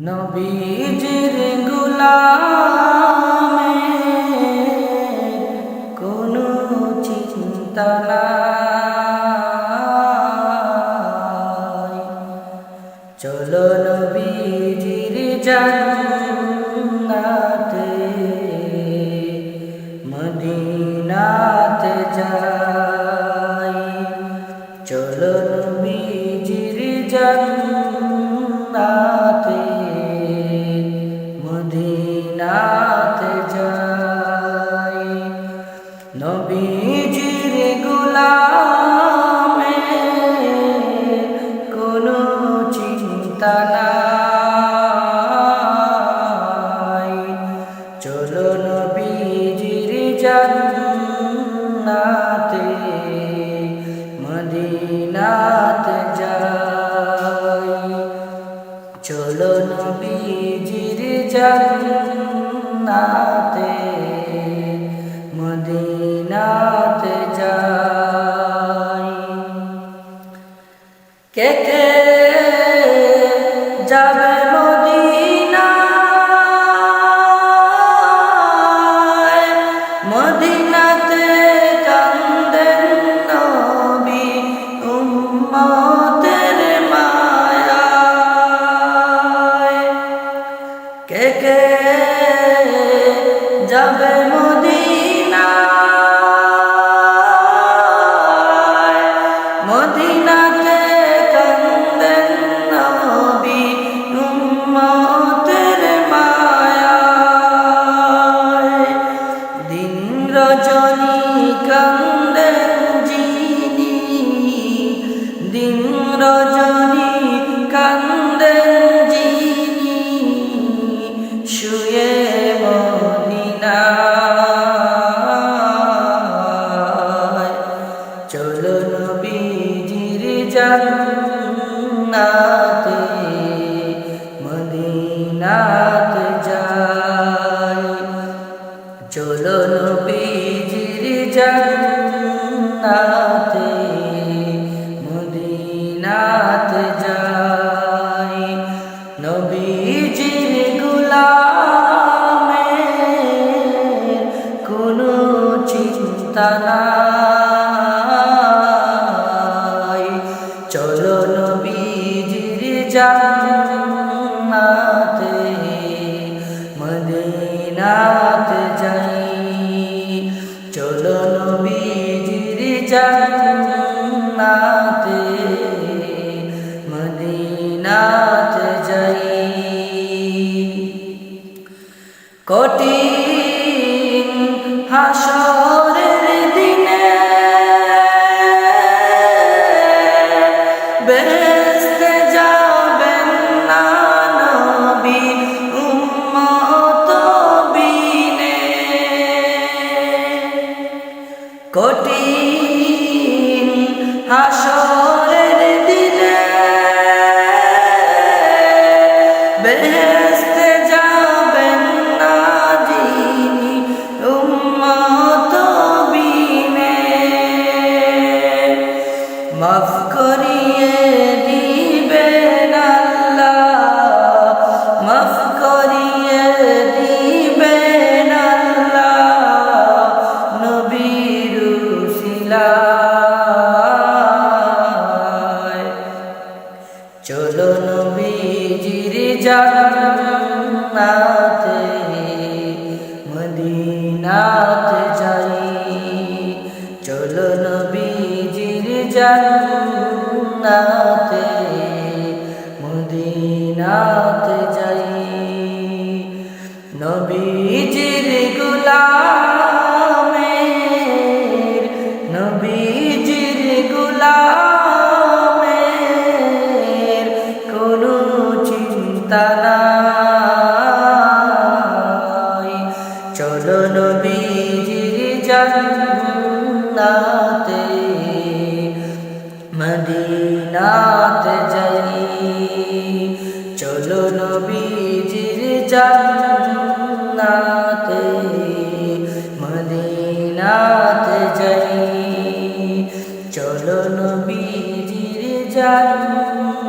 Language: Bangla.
নবীজির গুলামে কোনো চিন্তা নাই। চলো নবীজির জান্নাতে চলো নবীজির জান্নাতে মদিনাতে যাই। চলো নবীজির জান্নাতে মদিনাতে যাই। কে কে রজনী কান্দেন যিনি শুয়ে মদিনায় চলো নবীজির জান্নাতে মদিনাতে চিন্তা নাই চলো নবীজির জান্নাতে মদিনাতে যাই। চলো নবীজির জান্নাতে মদিনাতে যাই। কঠিন কঠিন হাসরের দিনে বেহেশতে যাবেন না যিনি উম্মত বিনে। মাফ করিয়ে দিবেন জান্নাতে মদিনাতে যাই। চলো নবীজির জান্নাতে মদিনাতে যাই। নবীজির গুলামের চিন্তা নাই চলো নবীজির জান্নাতে, মদিনাতে যাই। চলো নবীজির জান্নাতে, মদিনাতে যাই। চলো নবীজির জান্নাতে।